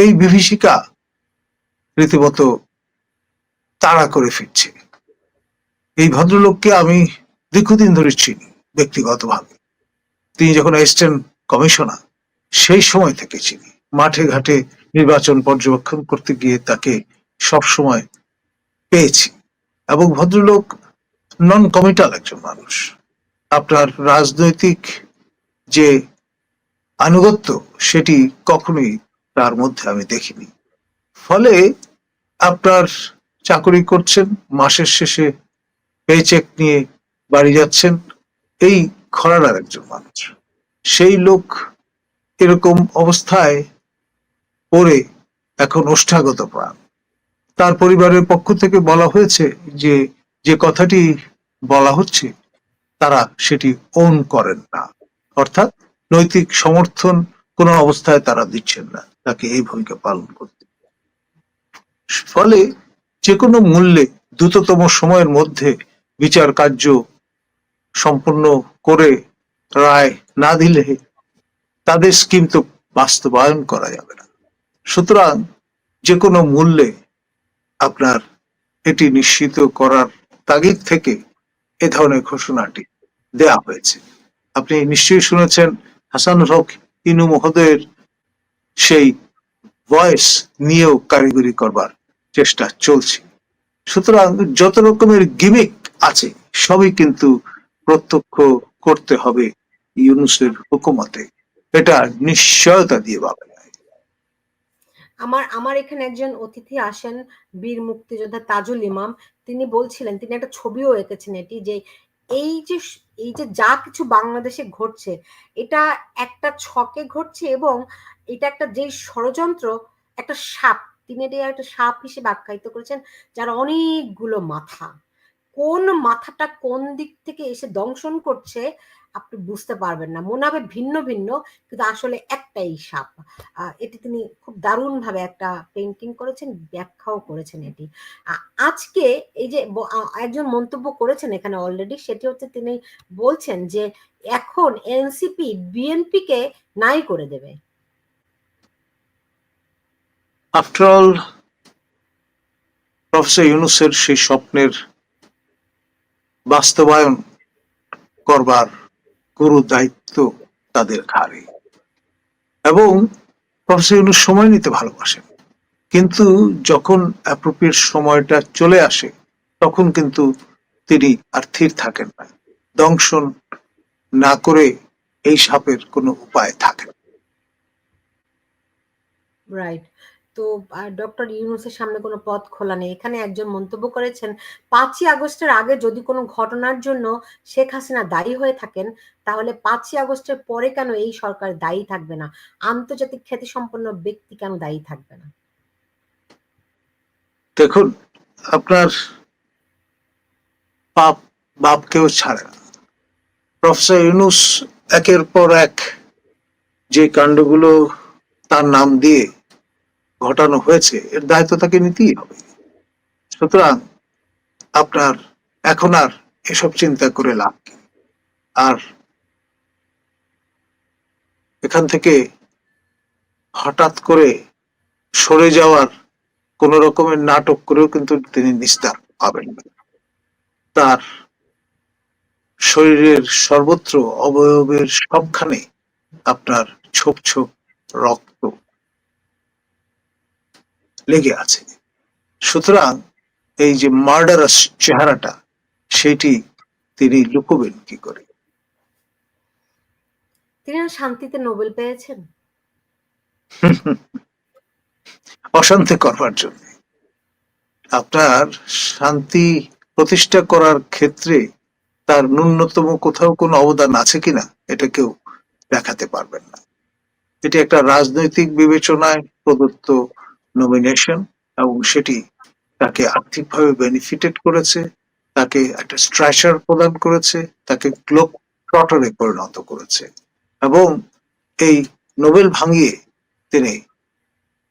এই বিভীষিকা রীতিমতো তাড়া করে ফিরছে। এই ভদ্রলোককে আমি দীর্ঘদিন ধরে চিনি, ব্যক্তিগতভাবে। তিনি যখন এসছেন কমিশনার, সেই সময় থেকে চিনি। মাঠে ঘাটে নির্বাচন পর্যবেক্ষণ করতে গিয়ে তাকে সব সময় পেয়েছি এবং ভদ্রলোক নন কমিটাল একজন মানুষ। আপনার রাজনৈতিক যে আনুগত্য, সেটি কখনোই তার মধ্যে আমি দেখিনি। ফলে আপনার চাকরি করছেন, মাসের শেষে পেচেক নিয়ে বাড়ি যাচ্ছেন, এই খরার একজন মানুষ। সেই লোক এরকম অবস্থায় পড়ে এখন ওষ্ঠাগত প্রাণ। তার পরিবারের পক্ষ থেকে বলা হয়েছে যে যে কথাটি বলা হচ্ছে, তারা সেটি ওন করেন না। অর্থাৎ নৈতিক সমর্থন কোনো অবস্থায় তারা দিচ্ছেন না, তাকে এই ভূমিকা পালন করতে। ফলে যে কোনো মূল্যে দ্রুততম সময়ের মধ্যে বিচার কার্য সম্পন্ন করে রায় না দিলে তাদের স্কিম তো বাস্তবায়ন করা যাবে না। সুতরাং যে কোনো মূল্যে আপনার এটি নিশ্চিত করার তাগিদ থেকে এ ধরনের ঘোষণাটি দেয়া হয়েছে। আপনি নিশ্চয়ই শুনেছেন হাসান হক ইনু মহোদয়ের সেই ভয়েস নিয়েও কারিগরি করবার চেষ্টা চলছে। সুতরাং যত রকমের গিমিক আছে, সবই কিন্তু প্রত্যক্ষ করতে হবে ইউনুসের হুকুমতে। এটা নিশ্চয়তা দিয়ে পাবে আমার আমার এখানে একজন অতিথি আসেন বীর মুক্তিযোদ্ধা তাজুল ইমাম। তিনি বলছিলেন, তিনি একটা ছবিও এঁকেছেন এটি, যে এই যে এই যে যা কিছু বাংলাদেশে ঘটছে, এটা একটা ছকে ঘটছে এবং এটা একটা যে ষড়যন্ত্র, একটা সাপ, তিনি এটা একটা সাপ হিসেবে আখ্যায়িত করেছেন, যার অনেকগুলো মাথা। কোন মাথাটা কোন দিক থেকে এসে দংশন করছে আপনি বুঝতে পারবেন না। মনে হবে ভিন্ন ভিন্ন, কিন্তু আসলে একটাই সাপ। এটি তিনি খুব দারুণ ভাবে একটা পেন্টিং করেছেন, ব্যাখ্যাও করেছেন এটি। আজকে এই যে একজন মন্তব্য করেছেন এখানে অলরেডি সেটি হচ্ছে তিনি বলছেন যে এখন এনসিপি বিএনপি কে নাই করে দেবে। আফটার অল প্রফেসর ইউনুসের সেই স্বপ্নের বাস্তবায়ন করবার গুরু দায়িত্ব তাদের ঘাড়ে। এবং প্রফেসর সময় নিতে ভালোবাসেন। কিন্তু যখন অ্যাপ্রোপ্রিয়েট সময়টা চলে আসে, তখন কিন্তু তিনি আর থির থাকেন না। দংশন না করে এই সাপের কোনো উপায় থাকে রাইট তো ডক্টর ইউনুসের সামনে কোনো পথ খোলা নেই। এখানে একজন মন্তব্য করেছেন, পাঁচই আগস্টের আগে যদি কোনো ঘটনার জন্য শেখ হাসিনা দায়ী হয়ে থাকেন, তাহলে পাঁচই আগস্টের পরে কেন এই সরকার দায়ী থাকবে না? আন্তর্জাতিক খ্যাতিসম্পন্ন ব্যক্তি কেন দায়ী থাকবে না? দেখুন, আপনার পাপ বাপকেও ছাড়ে না। প্রফেসর ইউনুস একের পর এক যে কাণ্ডগুলো তার নাম দিয়ে ঘটানো হয়েছে, এর দায়িত্ব তাকে নিতেই হবে। সুতরাং আপনার এখন আর এসব চিন্তা করে লাভ কি? আর এখান থেকে হঠাৎ করে সরে যাওয়ার কোন রকমের নাটক করেও কিন্তু তিনি নিস্তার পাবেন না। তার শরীরের সর্বত্র অবয়বের সবখানে আপনার ছোপ ছোপ রক্ত লেগে আছে। সুতরাং এই যে মার্ডারাস চেহারাটা সেটি তিনি লুকোবেন কি করে? তিনি শান্তিতে নোবেল পেয়েছেন? অশান্তি করবার জন্য। আপনার শান্তি প্রতিষ্ঠা করার ক্ষেত্রে তার ন্যূনতম কোথাও কোনো অবদান আছে কিনা এটা কেউ দেখাতে পারবেন না। এটি একটা রাজনৈতিক বিবেচনায় প্রদত্ত নমিনেশন এবং সেটি তাকে আর্থিকভাবে বেনিফিটেড করেছে, তাকে একটা স্ট্রাচার প্রদান করেছে, তাকে গ্লোব ট্রটারে পরিণত করেছে। এবং এই নোবেল ভাঙিয়ে তিনি,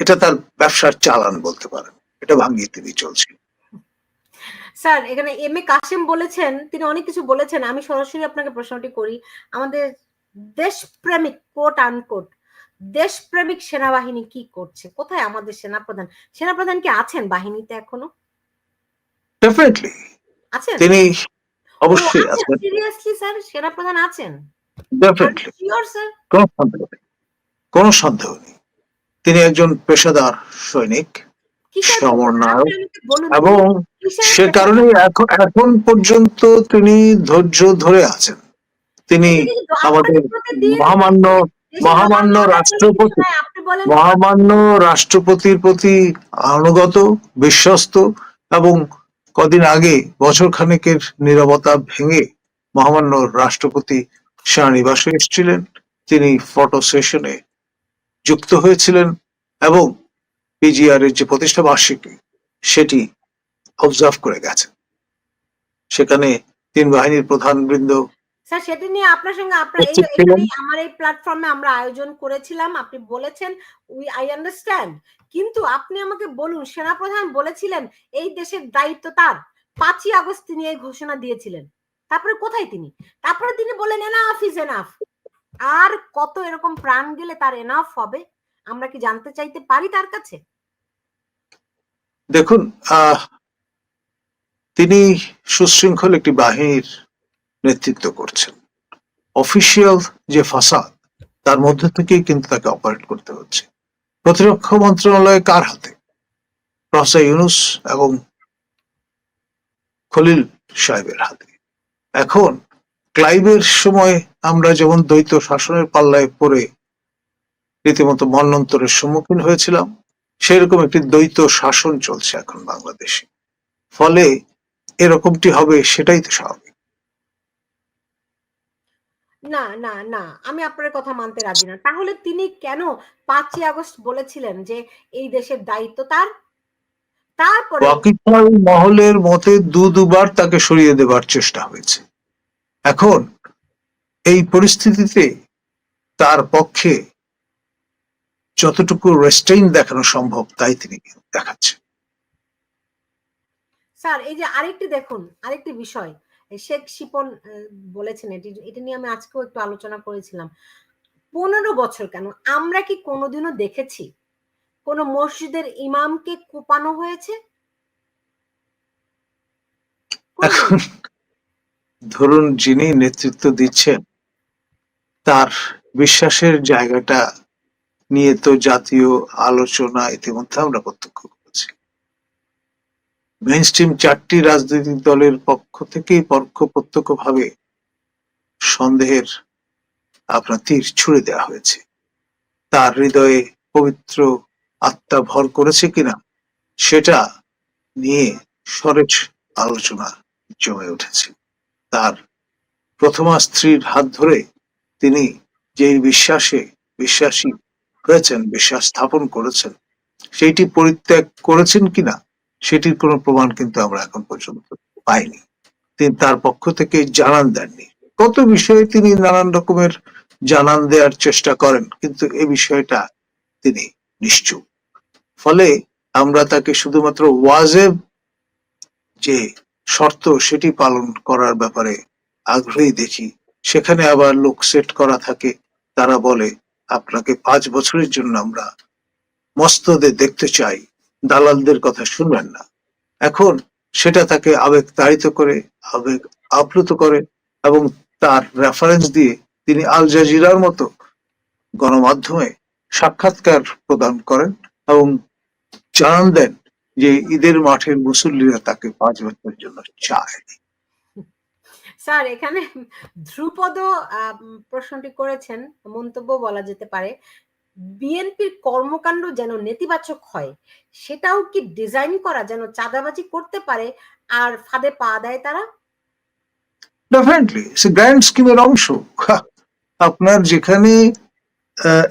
এটা তার ব্যবসার চালান বলতে পারেন, এটা ভাঙিয়ে তিনি চলছেন। স্যার, এখানে এম এ কাসিম বলেছেন, তিনি অনেক কিছু বলেছেন, আমি সরাসরি আপনাকে প্রশ্নটি করি। আমাদের দেশপ্রেমিক কোট আনকোট দেশপ্রেমিক সেনাবাহিনী কি করছে? কোথায় আমাদের সেনাপ্রধান? সেনাপ্রধান কি আছেন বাহিনীতে এখনও? ডেফিনেটলি আছেন? তিনি অবশ্যই আছেন সিরিয়াসলি স্যার সেনাপ্রধান আছেন? ডেফিনেটলি শিওর স্যার কোনো সন্দেহ নেই। কোনো সন্দেহ নেই। তিনি একজন পেশাদার সৈনিক সমন্বয়ক এবং সে? কারণে এখন এখন পর্যন্ত তিনি ধৈর্য ধরে আছেন। তিনি আমাদের মহামান্য মহামান্য রাষ্ট্রপতি বলেন। মহামান্য রাষ্ট্রপতির প্রতি অনুগত বিশ্বস্ত এবং কদিন আগে বছর খানেকের নিরবতা ভেঙে মহামান্য রাষ্ট্রপতি সেনানিবাসে এসেছিলেন। তিনি ফটো সেশনে যুক্ত হয়েছিলেন এবং পিজিআর এর যে প্রতিষ্ঠা বার্ষিকী সেটি অবজার্ভ করে গেছেন। সেখানে তিন বাহিনীর প্রধান বৃন্দ স্যার সেটা নিয়ে আপনার সঙ্গে আপনার এই আমার এই প্ল্যাটফর্মে আমরা আয়োজন করেছিলাম। আপনি বলেছেন উই আই আন্ডারস্ট্যান্ড কিন্তু আপনি আমাকে বলুন সেনাপ্রধান বলেছিলেন এই দেশের দায়িত্ব তার। পাঁচই আগস্ট তিনি এই ঘোষণা দিয়েছিলেন। তারপরে কোথায় তিনি? তারপরে তিনি বলেন এনাফ ইজ এনাফ আর কত এরকম প্রাণ গেলে তার এনাফ হবে আমরা কি জানতে চাইতে পারি তার কাছে? দেখুন আহ, তিনি সুশৃঙ্খল একটি বাহিনীর নেতৃত্ব করছেন। অফিসিয়াল যে ফাসাদ, তার মধ্যে থেকেই কিন্তু তাকে অপারেট করতে হচ্ছে। প্রতিরক্ষা মন্ত্রণালয় কার হাতে? প্রফেসর ইউনুস এবং খলিল সাহেবের হাতে। এখন ক্লাইভের সময় আমরা যেমন দ্বৈত শাসনের পাল্লায় পড়ে রীতিমতো মন্নন্তরের সম্মুখীন হয়েছিলাম, সেরকম একটি দ্বৈত শাসন চলছে এখন বাংলাদেশে। ফলে এরকমটি হবে, সেটাই তো স্বাভাবিক। না না না আমি আপনার কথা মানতে রাজি না। তাহলে তিনি কেন পাঁচই আগস্ট বলেছিলেন যে এই দেশের দায়িত্ব তার? তারপরে ওয়াকিফাই মহলের মতে দু দুবার তাকে সরিয়ে দেবার চেষ্টা হয়েছে। এখন এই পরিস্থিতিতে তার পক্ষে যতটুকু রেস্টেইন দেখানো সম্ভব তাই তিনি দেখাচ্ছেন। স্যার এই যে আরেকটি দেখুন আরেকটি বিষয়। শেখ শিপন বলেছেন এটি, এটা নিয়ে আমি আজকেও একটু আলোচনা করেছিলাম। পনেরো বছর কেন? আমরা কি কোনোদিনও দেখেছি কোন মসজিদের ইমামকে কোপানো হয়েছে? ধরুন যিনি নেতৃত্ব দিচ্ছেন, তার বিশ্বাসের জায়গাটা নিয়ে তো জাতীয় আলোচনা ইতিমধ্যে আমরা প্রত্যক্ষ করেছি মেইন স্ট্রিম চারটি রাজনৈতিক দলের পক্ষ থেকেই পরোক্ষ প্রত্যক্ষ ভাবে সন্দেহের আপনার তীর ছুড়ে দেওয়া হয়েছে। তার হৃদয়ে পবিত্র আত্মা ভর করেছে কিনা, সেটা নিয়ে সরেজ আলোচনা জমে উঠেছে। তার প্রথমা স্ত্রীর হাত ধরে তিনি যেই বিশ্বাসে বিশ্বাসী হয়েছেন বিশ্বাস স্থাপন করেছেন, সেইটি পরিত্যাগ করেছেন কিনা সেটির কোনো প্রমাণ কিন্তু আমরা এখন পর্যন্ত পাইনি। তিনি তার পক্ষ থেকে জানান দেননি। কত বিষয়ে তিনি নানান রকমের জানান দেওয়ার চেষ্টা করেন, কিন্তু এ বিষয়টা তিনি নিশ্চুপ। ফলে আমরা তাকে শুধুমাত্র ওয়াজেব যে শর্ত সেটি পালন করার ব্যাপারে আগ্রহী দেখি, সেখানে আবার লোক সেট করা থাকে, তারা বলে, আপনাকে পাঁচ বছরের জন্য আমরা মস্তদের দেখতে চাই দালালদের কথা শুনবেন না। এখন সেটা তাকে আবেগ তাড়িত করে, আবেগ আপ্লুত করে এবং তার রেফারেন্স দিয়ে তিনি আল জাজিরার মতো গণমাধ্যমে সাক্ষাৎকার প্রদান করেন এবং জানান দেন যে ঈদের মাঠের মুসল্লিরা তাকে পাঁচ বছরের জন্য চায় স্যার, এখানে ধ্রুপদ প্রশ্নটি করেছেন, মন্তব্য বলা যেতে পারে। বিএনপির কর্মকাণ্ড যেন নেতিবাচক হয়, সেটাও কি ডিজাইন করা যেন চাঁদাবাজি করতে পারে আর ফাঁদে পা দেয় তারা? ডেফিনেটলি গ্র্যান্ড স্কিমের অংশ আপনার যেখানে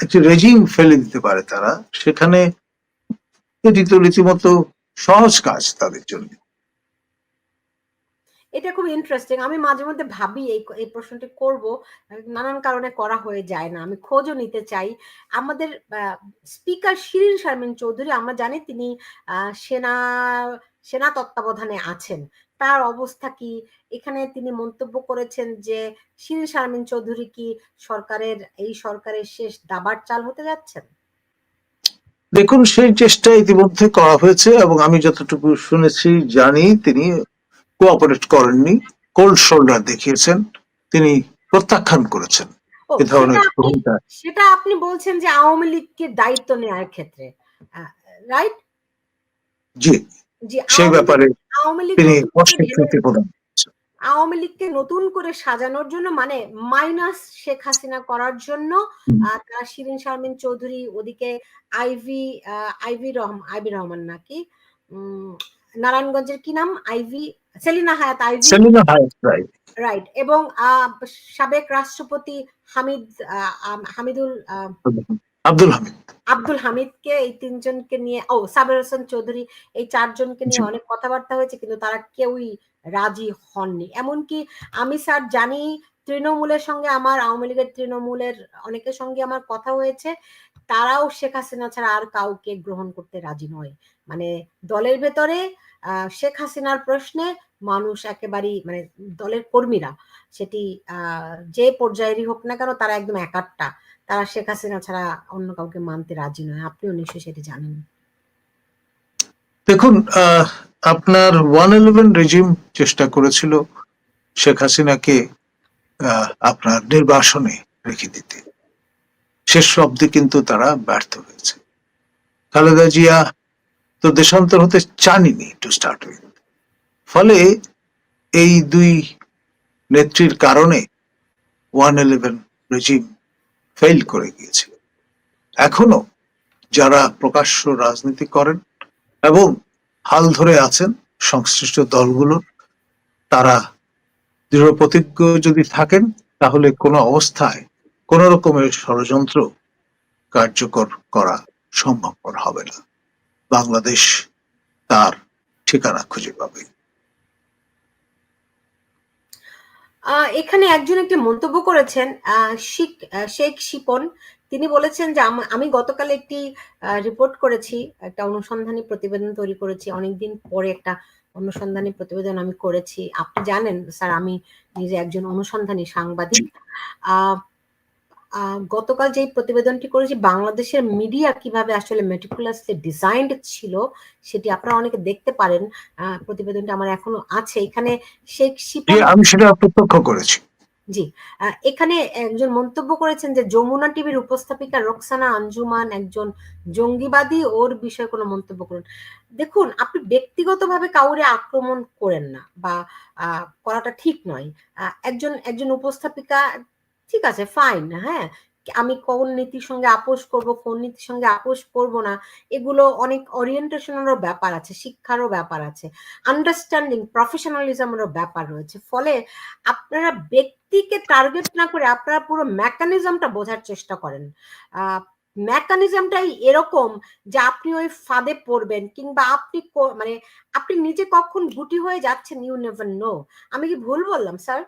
একটি রেজিম ফেলে দিতে পারে তারা, সেখানে এটি তো রীতিমতো সহজ কাজ তাদের জন্য। এটা খুব ইন্টারেস্টিং আমি মাঝে মধ্যে ভাবি এই এই প্রশ্নটি করব। নানান কারণে করা হয়ে যায় না। আমি খোঁজও নিতে চাই। আমাদের স্পিকার শিরিন শারমিন চৌধুরী, আমরা জানি তিনি সেনা সেনা তত্ত্বাবধানে আছেন। তার অবস্থা কি? এখানে তিনি মন্তব্য করেছেন যে, শিরিন শারমিন চৌধুরী কি সরকারের, এই সরকারের শেষ দাবার চাল হতে যাচ্ছেন? দেখুন, সেই চেষ্টা ইতিমধ্যে করা হয়েছে এবং আমি যতটুকু শুনেছি, জানি তিনি কোঅপারেট করেননি কোল্ড শোল্ডার দেখিয়েছেন তিনি প্রত্যাখ্যান করেছেন। এ ধরনের সেটা আপনি- ভূমিকা। সেটা আপনি বলছেন যে আওয়ামী লীগকে দায়িত্ব নেওয়ার ক্ষেত্রে। রাইট? জি সেই ব্যাপারে তিনি অস্বীকৃতি প্রদান আওয়ামী লীগকে নতুন করে সাজানোর জন্য মানে মাইনাস শেখ হাসিনা করার জন্য তারা শিরিন শারমিন চৌধুরী ওদিকে আইভি আইভি রহমান আইভি রহমান নাকি? নারায়ণগঞ্জের কি নাম? আইভি সেলিনা হায়াত আইভি সেলিনা হায়াত রায় রাইট এবং সাবেক রাষ্ট্রপতি হামিদ হামিদুল আব্দুল হামিদ আব্দুল হামিদকে এই তিনজনকে নিয়ে ও সাবের হোসেন চৌধুরী এই চারজনকে নিয়ে অনেক কথাবার্তা হয়েছে কিন্তু তারা কেউই রাজি হননি। এমনকি আমি স্যার জানি তৃণমূলের সঙ্গে আমার আওয়ামী লীগের তৃণমূলের অনেকের সঙ্গে আমার কথা হয়েছে তারাও শেখ হাসিনা ছাড়া আর কাউকে গ্রহণ করতে রাজি নয়। মানে দলের ভেতরে শেখ হাসিনার প্রশ্নে মানুষ একেবারেই মানে দলের কর্মীরা সেটি যে পর্যায়েরই হোক না কেন তারা একদম একাট্টা। তারা শেখ হাসিনা ছাড়া অন্য কাউকে মানতে রাজি নয়। আপনিও নিশ্চয়ই সেটি জানেন। দেখুন আপনার ওয়ান ইলেভেন রেজিম চেষ্টা করেছিল শেখ হাসিনাকে আপনার নির্বাসনে রেখে দিতে। শেষ অব্দি কিন্তু তারা ব্যর্থ হয়েছে। খালেদা জিয়া তো দেশান্তর হতে চাননি টু স্টার্ট উইথ ফলে এই দুই নেত্রীর কারণে ওয়ান ইলেভেন রেজিম ফেল করে গিয়েছিল। এখনও যারা প্রকাশ্য রাজনীতি করেন এবং হাল ধরে আছেন সংশ্লিষ্ট দলগুলোর, তারা দৃঢ় প্রতিজ্ঞ যদি থাকেন, তাহলে কোনো অবস্থায় কোন রকমের ষড়যন্ত্র কার্যকর করা সম্ভবপর হবে না। বাংলাদেশ তার ঠিকানা খুঁজে পাবে। এখানে একজন একটি মন্তব্য করেছেন শেখ শিপন। তিনি বলেছেন যে আমি গতকাল একটি রিপোর্ট করেছি একটা অনুসন্ধানী প্রতিবেদন তৈরি করেছি। অনেকদিন পরে একটা অনুসন্ধানী প্রতিবেদন আমি করেছি। আপনি জানেন স্যার আমি নিজে একজন অনুসন্ধানী সাংবাদিক। আহ, গতকাল যে প্রতিবেদনটি করেছি বাংলাদেশের মিডিয়া কীভাবে আসলে মেটিকুলাসলি ডিজাইনড ছিল সেটি আপনারা অনেকে দেখতে পারেন। প্রতিবেদনটা আমার এখনও আছে। এখানে শেখ যে শিপন আমি সেটা প্রত্যক্ষ করেছি। জি এখানে একজন মন্তব্য করেছেন যে যমুনা টিভির উপস্থাপিকা রোকসানা আঞ্জুমান একজন জঙ্গিবাদী ওর বিষয়ে কোনো মন্তব্য করুন। দেখুন আপনি ব্যক্তিগতভাবে কাউরে আক্রমণ করেন না বা আহ, করাটা ঠিক নয়। আহ, একজন একজন উপস্থাপিকা ঠিক আছে ফাইন হ্যাঁ? আমি কোন নীতির সঙ্গে আপোষ করব, কোন নীতির সঙ্গে আপোষ করব না, এগুলো অনেক ওরিয়েন্টেশনেরও ব্যাপার আছে, শিক্ষারও ব্যাপার আছে আন্ডারস্ট্যান্ডিং প্রফেশনালিজমেরও ব্যাপার রয়েছে, ফলে আপনারা ব্যক্তিকে টার্গেট না করে আপনারা পুরো মেকানিজমটা বোঝার চেষ্টা করেন। মেকানিজমটাই এরকম যে আপনি ওই ফাঁদে পড়বেন কিংবা আপনি মানে আপনি নিজে কখন গুটি হয়ে যাচ্ছেন ইউ নেভার নো আমি কি ভুল বললাম স্যার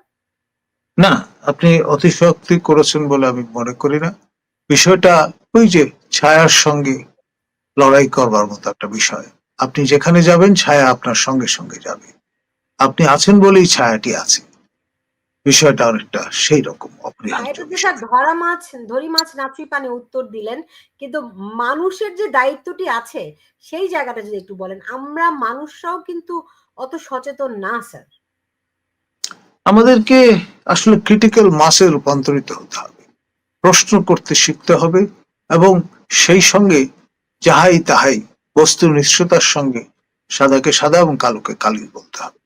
না আপনি অতিশক্তি করেছেন বলে আমি মনে করি না। বিষয়টা ওই যে ছায়ার সঙ্গে লড়াই করবার মতো একটা বিষয়। আপনি যেখানে যাবেন ছায়া আপনার সঙ্গে সঙ্গে যাবে। আপনি আছেন বলেই ছায়াটি আছে। বিষয়টা অনেকটা সেই রকম অপরিহার্য এটা যে বিষয়। স্যার ধরা মাছ ধরি মাছ নাচুই পানি উত্তর দিলেন। কিন্তু মানুষের যে দায়িত্বটি আছে সেই জায়গাটা যদি একটু বলেন আমরা মানুষরাও কিন্তু অত সচেতন না স্যার। আমাদেরকে আসলে ক্রিটিক্যাল মাসে রূপান্তরিত হতে হবে, প্রশ্ন করতে শিখতে হবে এবং সেই সঙ্গে যাহাই তাহাই বস্তু নিশ্চয়তার সঙ্গে সাদাকে সাদা এবং কালোকে কালি বলতে হবে।